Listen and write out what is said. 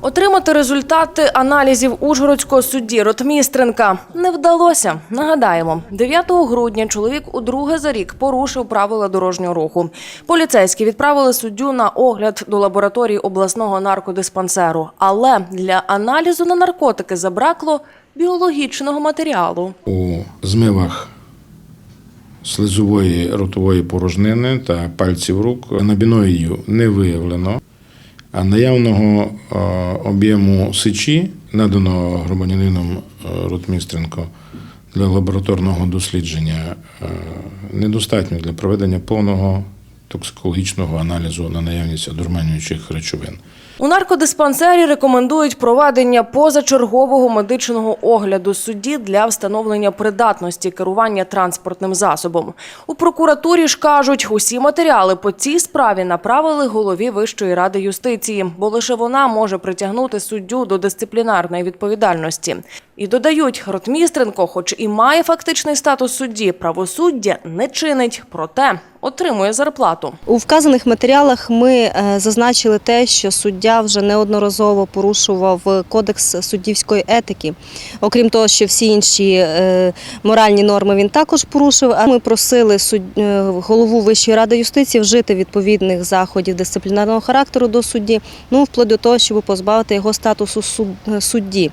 Отримати результати аналізів Ужгородського судді Ротмістренка не вдалося. Нагадаємо, 9 грудня чоловік удруге за рік порушив правила дорожнього руху. Поліцейські відправили суддю на огляд до лабораторії обласного наркодиспансеру. Але для аналізу на наркотики забракло біологічного матеріалу. у змивах слизової ротової порожнини та пальців рук набіноїдів не виявлено, наявного е, об'єму сечі, наданого громадянином Рутмістренко Ротмістренко для лабораторного дослідження, е, недостатньо для проведення повного токсикологічного аналізу на наявність одурманюючих речовин. У наркодиспансері рекомендують проведення позачергового медичного огляду судді для встановлення придатності керування транспортним засобом. У прокуратурі ж кажуть, усі матеріали по цій справі направили голові Вищої ради юстиції, бо лише вона може притягнути суддю до дисциплінарної відповідальності. І додають, Ротмістренко, хоч і має фактичний статус судді, правосуддя не чинить, проте отримує зарплату. У вказаних матеріалах ми е, зазначили те, що суддя вже неодноразово порушував кодекс суддівської етики. Окрім того, що всі інші е, моральні норми він також порушив. А ми просили е, голову Вищої ради юстиції вжити відповідних заходів дисциплінарного характеру до судді, ну вплоть до того, щоб позбавити його статусу суд- судді.